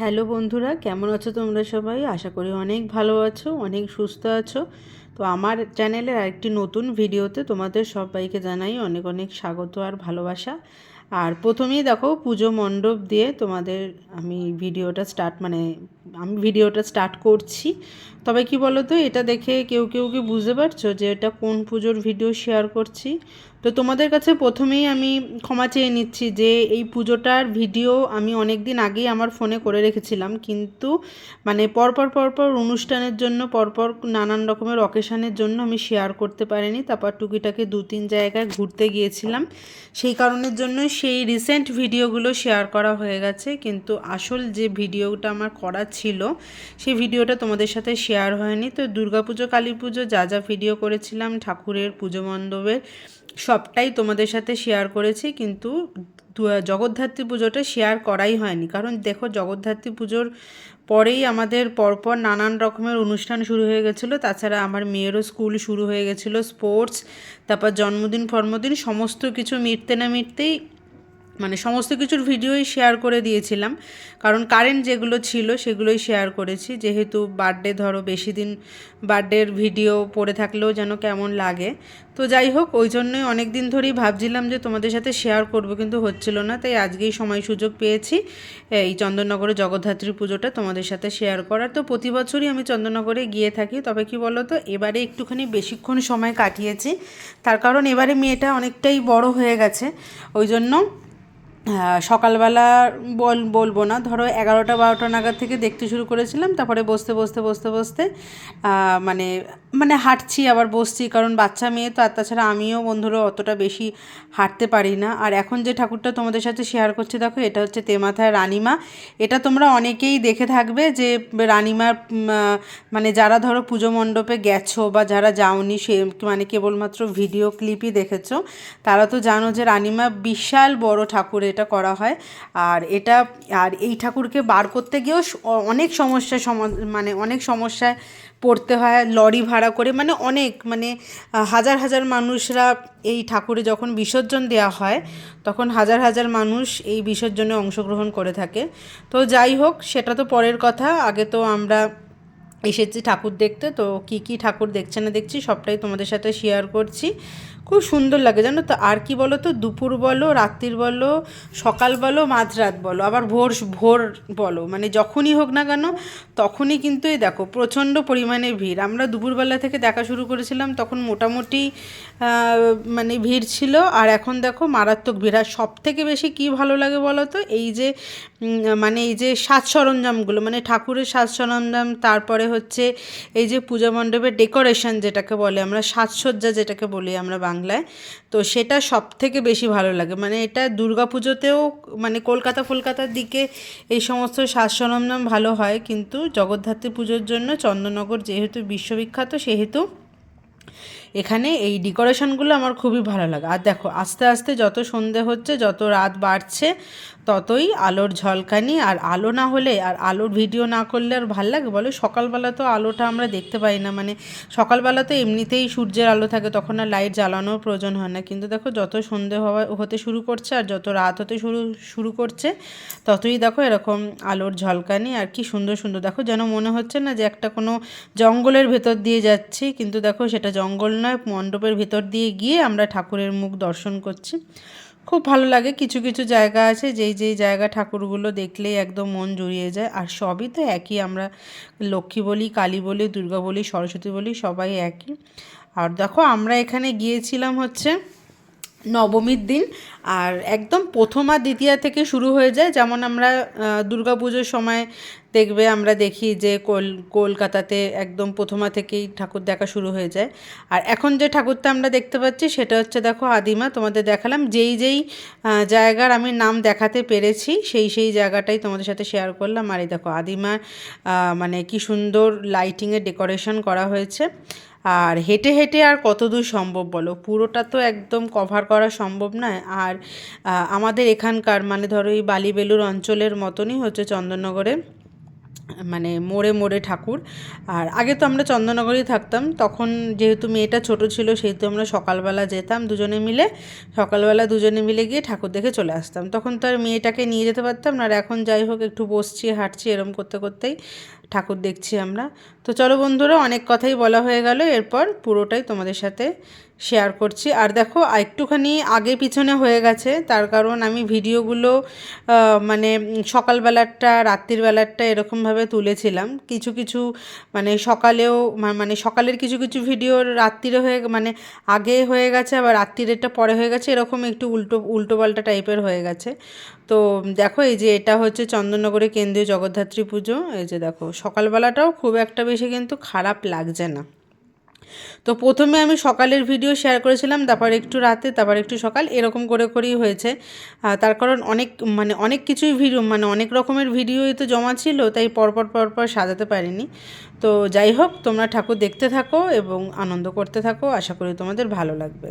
Hello বন্ধুরা, কেমন আছো তোমরা সবাই? আশা করি অনেক ভালো আছো, অনেক সুস্থ আছো। তো আমার চ্যানেলের আরেকটি নতুন ভিডিওতে তোমাদের সবাইকে জানাই অনেক অনেক স্বাগত আর ভালোবাসা। আর প্রথমেই দেখো, পুজো মণ্ডপ দিয়ে তোমাদের আমি ভিডিওটা স্টার্ট মানে আমি ভিডিওটা স্টার্ট করছি। তবে কি বলো তো এটা দেখে কেউ কেউ কি বুঝতে পারছ যে এটা কোন পুজোর ভিডিও শেয়ার করছি? তো তোমাদের কাছে প্রথমেই আমি ক্ষমা চেয়ে নিচ্ছি যে এই পুজোটার ভিডিও আমি অনেক দিন আগেই আমার ফোনে করে রেখেছিলাম, কিন্তু মানে পরপর পরপর অনুষ্ঠানের জন্য, পরপর নানান রকমের অকেশানের জন্য আমি শেয়ার করতে পারিনি। তারপর টুকিটাকে দু তিন জায়গায় ঘুরতে গিয়েছিলাম। সেই কারণের জন্য সেই রিসেন্ট ভিডিওগুলো শেয়ার করা হয়ে গেছে। কিন্তু আসল যে ভিডিওটা আমার করা ছিল, সেই ভিডিওটা তোমাদের সাথে শেয়ার হয়নি। তো দুর্গাপুজো কালী পুজো যা যা ভিডিও করেছিলাম, ঠাকুরের পুজো মণ্ডপের সবটাই তোমাদের সাথে শেয়ার করেছি, কিন্তু জগদ্ধাত্রী পুজোটা শেয়ার করাই হয়নি। কারণ দেখো, জগদ্ধাত্রী পুজোর পরেই আমাদের পরপর নানান রকমের অনুষ্ঠান শুরু হয়ে গেছিল। তাছাড়া আমার মেয়েরও স্কুল শুরু হয়ে গেছিল স্পোর্টস তারপর জন্মদিন, ফর্মদিন, সমস্ত কিছু মিটতে না মিটতেই মানে সমস্ত কিছুর ভিডিওই শেয়ার করে দিয়েছিলাম। কারণ কারেন্ট যেগুলো ছিল সেগুলোই শেয়ার করেছি। যেহেতু বার্থডে ধরো বেশি দিন বার্থডের ভিডিও পড়ে থাকলেও যেন কেমন লাগে। তো যাই হোক, ওই জন্যই অনেক দিন ধরেই ভাবছিলাম যে তোমাদের সাথে শেয়ার করব, কিন্তু হচ্ছিল না। তাই আজকেই সময় সুযোগ পেয়েছি। এই চন্দননগরে জগদ্ধাত্রী পুজোটা তোমাদের সাথে শেয়ার করার। তো প্রতি বছরই আমি চন্দননগরে গিয়ে থাকি। তবে কি বলো তো এবারে একটুখানি বেশিক্ষণ সময় কাটিয়েছি। তার কারণ এবারে মেয়েটা অনেকটাই বড় হয়ে গেছে। ওই জন্য সকালবেলা বল, বলব না। ধরো এগারোটা, বারোটা নাগাদ থেকে দেখতে শুরু করেছিলাম, তারপরে বসতে বসতে বসতে বসতে মানে মানে হাঁটছি, আবার বসছি, কারণ বাচ্চা মেয়ে তো, আর তাছাড়া আমিও বন্ধুরা অতটা বেশি হাঁটতে পারি না। আর এখন যে ঠাকুরটা তোমাদের সাথে শেয়ার করছি, দেখো, এটা হচ্ছে তেমাথায় রানিমা। এটা তোমরা অনেকেই দেখে থাকবে যে রানিমার মানে যারা ধরো পুজো মণ্ডপে গেছো বা যারা যাওনি, সে মানে কেবলমাত্র ভিডিও ক্লিপই দেখেছ, তারা তো জানো যে রানিমা বিশাল বড় ঠাকুর এটা। করা হয়। আর এটা, আর এই ঠাকুরকে বার করতে গিয়েও অনেক সমস্যার মানে অনেক সমস্যায় পড়তে হয়, লরি ভাড়া করে মানে অনেক মানে হাজার হাজার মানুষরা এই ঠাকুরে যখন বিসর্জন দেওয়া হয়, তখন হাজার হাজার মানুষ এই বিসর্জনে অংশগ্রহণ করে থাকে। তো যাই হোক, সেটা তো পরের কথা। আগে তো আমরা এসেছি ঠাকুর দেখতে, তো কি কি ঠাকুর দেখছে না দেখছি সবটাই তোমাদের সাথে শেয়ার করছি। খুব সুন্দর লাগে, জানো তো? আর কি বলো তো? দুপুর বলো, রাত্রির বলো, সকাল বলো, মাঝরাত বলো, আবার ভোর ভোর বলো। মানে যখনই হোক না কেন, তখনই কিন্তু এই দেখো, প্রচণ্ড পরিমাণে ভিড়। আমরা দুপুরবেলা থেকে দেখা শুরু করেছিলাম, তখন মোটামুটি মানে ভিড় ছিল। আর এখন দেখো, মারাত্মক ভিড়। আর সব থেকে বেশি কি ভালো লাগে বলো তো? এই যে মানে এই যে সাজ সরঞ্জামগুলো মানে ঠাকুরের সাজ সরঞ্জাম, তারপরে হচ্ছে এই যে পূজা মণ্ডপের ডেকোরেশন যেটাকে বলে আমরা, সাজসজ্জা যেটাকে বলি আমরা বাংলায়। তো সেটা সব থেকে বেশি ভালো লাগে। মানে এটা দুর্গা পুজোতেও মানে কলকাতা ফলকাতার দিকে এই সমস্ত সাজ সরঞ্জাম ভালো হয়। কিন্তু জগদ্ধাত্রী পুজোর জন্য চন্দননগর যেহেতু বিশ্ববিখ্যাত, সেহেতু এখানে এই ডেকোরেশনগুলো আমার খুবই ভালো লাগে। আর দেখো, আস্তে আস্তে যত সন্ধে হচ্ছে, যত রাত বাড়ছে ততই আলোর ঝলকানি, আর আলো না হলে, আর আলোর ভিডিও না করলে আর ভালো লাগে? বলো, সকালবেলা তো আলোটা আমরা দেখতে পাই না। মানে সকালবেলা তো এমনিতেই সূর্যের আলো থাকে, তখন আর লাইট জ্বালানোর প্রয়োজন হয় না। কিন্তু দেখো, যত সন্ধে হওয়া, হতে শুরু করছে, আর যত রাত হতে শুরু শুরু করছে, ততই দেখো এরকম আলোর ঝলকানি। আর কি সুন্দর সুন্দর। দেখো, যেন মনে হচ্ছে না যে একটা কোনো জঙ্গলের ভেতর দিয়ে যাচ্ছি। কিন্তু দেখো, সেটা জঙ্গল নয়, মণ্ডপের ভেতর দিয়ে গিয়ে আমরা ঠাকুরের মুখ দর্শন করছি। খুব ভালো লাগে, কিছু কিছু জায়গা আছে, যেই যেই জায়গা ঠাকুরগুলো দেখলেই একদম মন জুড়িয়ে যায়। আর সবই তো একই, আমরা লক্ষ্মী বলি, কালী বলি, দুর্গা বলি, সরস্বতী বলি, সবাই একই। আর দেখো আমরা এখানে গিয়েছিলাম হচ্ছে নবমীর দিন, আর একদম প্রথম দ্বিতীয়া থেকে শুরু হয়ে যায়। যেমন আমরা পুজোর সময় দেখবে, আমরা দেখি যে কল, কলকাতাতে একদম প্রথমা থেকেই ঠাকুর দেখা শুরু হয়ে যায়। আর এখন যে ঠাকুরটা আমরা দেখতে পাচ্ছি, সেটা হচ্ছে দেখো আদিমা। তোমাদের দেখালাম, যেই যেই জায়গার আমি নাম দেখাতে পেরেছি, সেই সেই জায়গাটাই তোমাদের সাথে শেয়ার করলাম। আর এই দেখো আদিমার মানে কি সুন্দর লাইটিংয়ের ডেকোরেশন করা হয়েছে। আর হেঁটে হেঁটে আর কত দূর সম্ভব বলো? পুরোটা তো একদম কভার করা সম্ভব নয়। আর আমাদের এখানকার মানে ধরো এই বালিবেলুর অঞ্চলের মতনই হচ্ছে চন্দননগরে। মানে মোড়ে মোড়ে ঠাকুর। আর আগে তো আমরা চন্দননগরেই থাকতাম, তখন যেহেতু মেয়েটা ছোট ছিল সেহেতু আমরা সকালবেলা যেতাম দুজনে মিলে। সকালবেলা দুজনে মিলে গিয়ে ঠাকুর দেখে চলে আসতাম। তখন তো আর মেয়েটাকে নিয়ে যেতে পারতাম না, আর এখন যাই হোক একটু বসছি, হাঁটছি, এরম করতে করতেই ঠাকুর দেখছি আমরা। তো চলো বন্ধুরা, অনেক কথাই বলা হয়ে গেল, এরপর পুরোটাই তোমাদের সাথে শেয়ার করছি। আর দেখো একটুখানি আগে পিছনে হয়ে গেছে, তার কারণ আমি ভিডিওগুলো মানে সকালবেলারটা রাত্রির বেলারটা এরকমভাবে তুলেছিলাম। কিছু কিছু মানে সকালেও মানে সকালের কিছু কিছু ভিডিও রাত্রিরে হয়ে মানে আগে হয়ে গেছে, আবার রাত্রিরেরটা পরে হয়ে গেছে, এরকম একটু উল্টো উল্টো পাল্টা টাইপের হয়ে গেছে। তো দেখো, এই যে এটা হচ্ছে চন্দননগরে কেন্দ্রীয় জগদ্ধাত্রী পুজো। এই যে দেখো, সকালবেলাটাও খুব একটা বেশি কিন্তু খারাপ লাগছে না। তো প্রথমে আমি সকালের ভিডিও শেয়ার করেছিলাম, তারপর একটু রাতে, তারপর একটু সকাল, এরকম করে করেই হয়েছে। তার কারণ অনেক মানে অনেক কিছুই ভিডিও মানে অনেক রকমের ভিডিওই তো জমা ছিল, তাই পরপর পরপর সাজাতে পারিনি। তো যাই হোক, তোমরা ঠাকুর দেখতে থাকো এবং আনন্দ করতে থাকো, আশা করি তোমাদের ভালো লাগবে।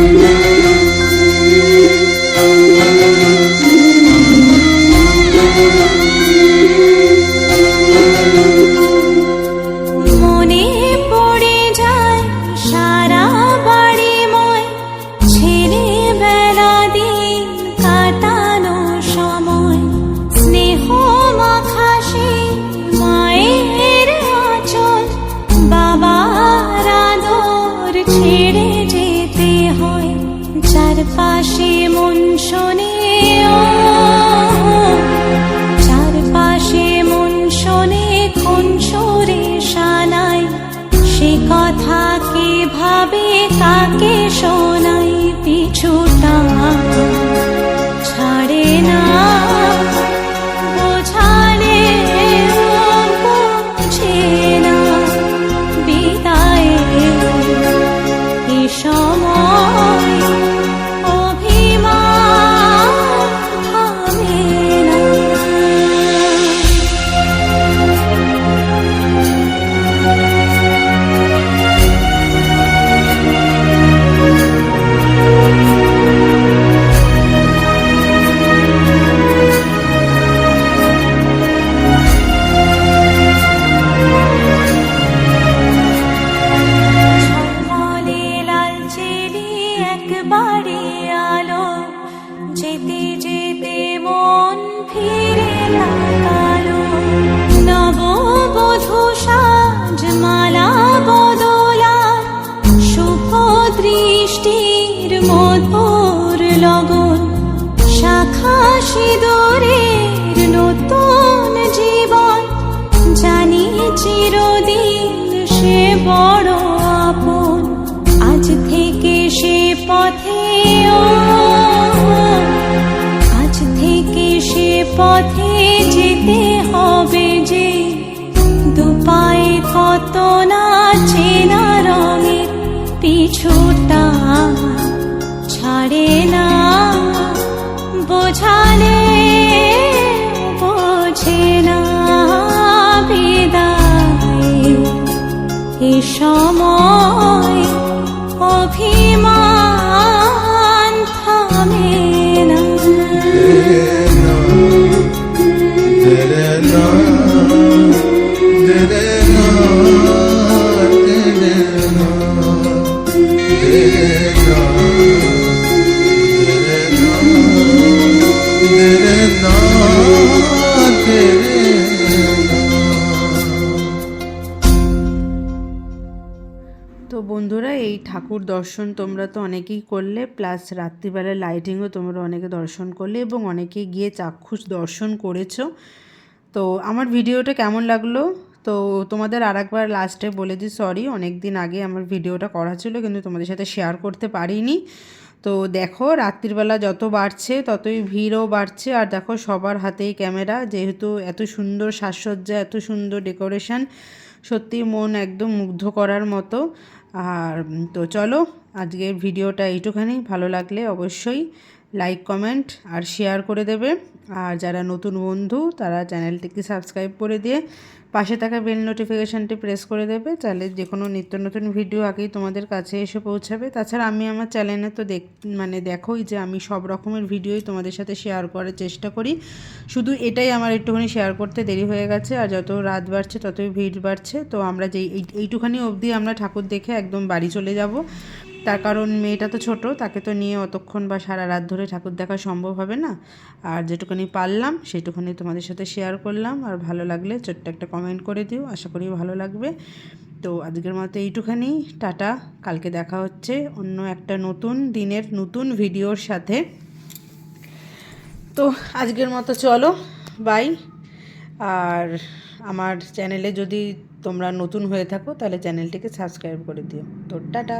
মনে মধুর লগন শাখা সিঁদুরের নতুন জীবন জানি চিরদিন সে বড় সময় অভিমান থামে না এই ঠাকুর দর্শন তোমরা তো অনেকেই করলে প্লাস রাত্রিবেলায় লাইটিংও তোমরা অনেকে দর্শন করলে এবং অনেকে গিয়ে চাক্ষুষ দর্শন করেছ। তো আমার ভিডিওটা কেমন লাগল? তো তোমাদের আর একবার লাস্টে বলে দিই সরি অনেক দিন আগে আমার ভিডিওটা করা ছিল কিন্তু তোমাদের সাথে শেয়ার করতে পারিনি। তো দেখো, রাত্রিবেলা যত বাড়ছে ততই ভিড়ও বাড়ছে আর দেখো সবার হাতেই ক্যামেরা যেহেতু এত সুন্দর সাজসজ্জা, এত সুন্দর ডেকোরেশন সত্যি মন একদম মুগ্ধ করার মতো। আর তো চলো, আজকের ভিডিওটা এইটুখানি। ভালো লাগলে অবশ্যই লাইক কমেন্ট আর শেয়ার করে দেবে। আর যারা নতুন বন্ধু, তারা চ্যানেলটিকে সাবস্ক্রাইব করে দিয়ে পাশে থাকা বেল নোটিফিকেশানটি প্রেস করে দেবে, তাহলে যে কোনো নিত্য নতুন ভিডিও আগেই তোমাদের কাছে এসে পৌঁছাবে। তাছাড়া আমি আমার চ্যানেলে তো দেখ মানে দেখোই যে আমি সব রকমের ভিডিওই তোমাদের সাথে শেয়ার করার চেষ্টা করি। শুধু এটাই আমার একটুখানি শেয়ার করতে দেরি হয়ে গেছে, আর যত রাত বাড়ছে ততই ভিড় বাড়ছে। তো আমরা যেই, এই- এইটুখানি অবধি আমরা ঠাকুর দেখে একদম বাড়ি চলে যাব। তার কারণ মেয়েটা তো ছোট, তাকে তো নিয়ে অতক্ষণ বা সারা রাত ধরে ঠাকুর দেখা সম্ভব হবে না। আর যেটুকুনি পারলাম সেটুকুনি তোমাদের সাথে শেয়ার করলাম। আর ভালো লাগলে ছোট্ট একটা কমেন্ট করে দিও, আশা করি ভালো লাগবে। তো আজকের মতো এইটুখানি, টাটা, কালকে দেখা হচ্ছে অন্য একটা নতুন দিনের নতুন ভিডিওর সাথে। তো আজকের মতো চলো বাই আর আমার চ্যানেলে যদি তোমরা নতুন হয়ে থাকো, তাহলে চ্যানেলটিকে সাবস্ক্রাইব করে দিও। তো টাটা।